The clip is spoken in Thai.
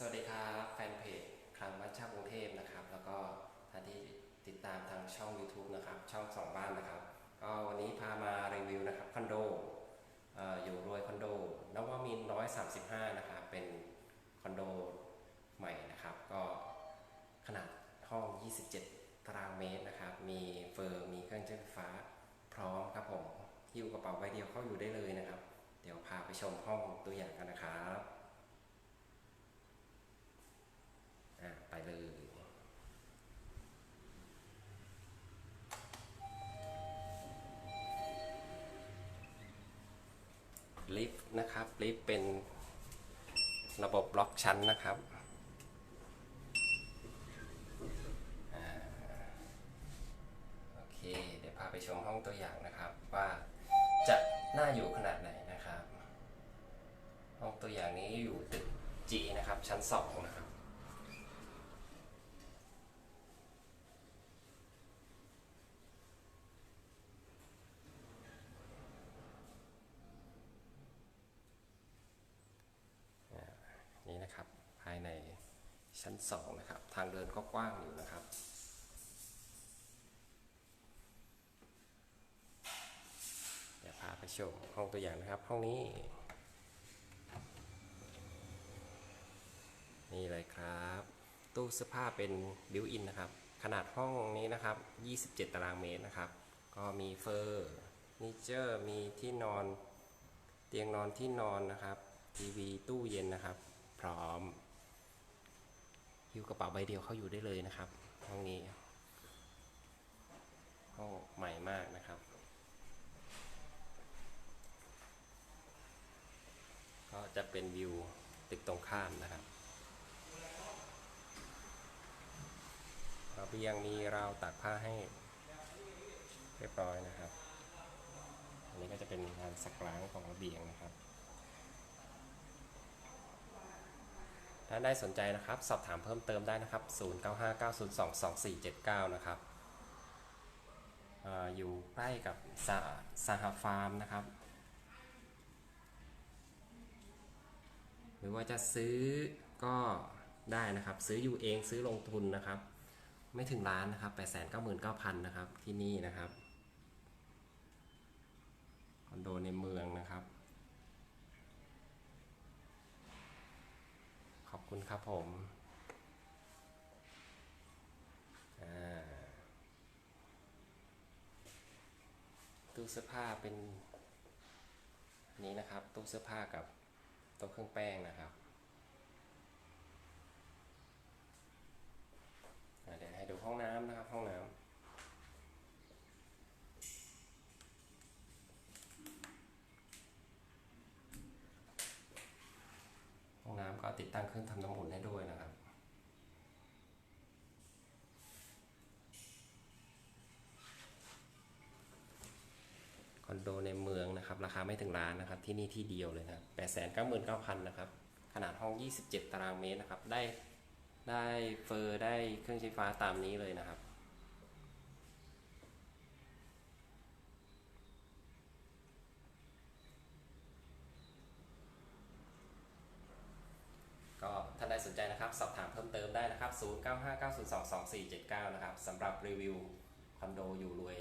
สวัสดีครับแฟนเพจคลังวัดชากรุงเทพนะครับ แล้วก็ท่านที่ติดตามทางช่อง YouTube นะครับ ช่องสองบ้านนะครับ ก็วันนี้พามารีวิวนะครับคอนโดออยู่รวยคอนโดนวมินร้อยสามสิบห้านะครับเป็นคอนโดใหม่นะครับ ก็ขนาดห้อง 27 ตารางเมตรนะครับ มีเฟอร์มีเครื่องใช้ไฟฟ้าพร้อมครับผมหิ้วกระเป๋าใบเดียวเข้าอยู่ได้เลยนะครับ เดี๋ยวพาไปชมห้องตัวอย่างกันนะครับ ลิฟต์นะครับลิฟต์เป็นระบบล็อกชั้นนะครับอโอเค เดี๋ยวพาไปชมห้องตัวอย่างนะครับ ว่าจะน่าอยู่ขนาดไหนนะครับ ห้องตัวอย่างนี้อยู่ตึก G นะครับชั้น2 นะครับ นี่นะครับภายในชั้น 2 นะครับ ทางเดินก็กว้างอยู่นะครับ เดี๋ยวพาไปชมห้องตัวอย่างนะครับ ห้องนี้ นี่เลยครับ ตู้เสื้อผ้าเป็นบิวอินนะครับ ขนาดห้องนี้นะครับ 27 ตารางเมตรนะครับ ก็มีเฟอร์นิเจอร์มีที่นอนเตียงนอนที่นอนนะครับ ทีวีตู้เย็นนะครับ พร้อม หิ้วกระเป๋าใบเดียวเข้าอยู่ได้เลยนะครับห้องนี้ห้องใหม่มากนะครับ ก็จะเป็นวิวตึกตรงข้ามนะครับระเบียงมีราวตากผ้าให้เรียบร้อยนะครับ อันนี้ก็จะเป็นงานสักล้างของระเบียงนะครับ ถ้าได้สนใจนะครับ สอบถามเพิ่มเติมได้นะครับ 0959022479 นะครับออยู่ใกล้กับสาสหฟาร์มนะครับ หรือว่าจะซื้อก็ได้นะครับ ซื้ออยู่เองซื้อลงทุนนะครับ ไม่ถึงล้านนะครับ 899,000 นะครับที่นี่นะครับ คอนโดในเมืองนะครับ ขอบ คุณครับผมตู้เสื้อผ้าเป็นนนี้นะครับตู้เสื้อผ้ากับโต๊ะเครื่องแป้งนะครับ ติดตั้งเครื่องทำน้ำอุ่นให้ด้วยนะครับ คอนโดในเมืองนะครับ ราคาไม่ถึงล้านนะครับ ที่นี่ที่เดียวเลยนะครับ8 9 9 0 0 0นะครับ ขนาดห้อง 27 ตารางเมตรนะครับ ได้ได้เฟอร์ได้เครื่องใช้ไฟฟ้าตามนี้เลยนะครับ ก็ท่า นะครับ สอบถามเพิ่มเติมได้นะครับ 0959022479 นะครับสำหรับรีวิวคอนโดอยู่รวย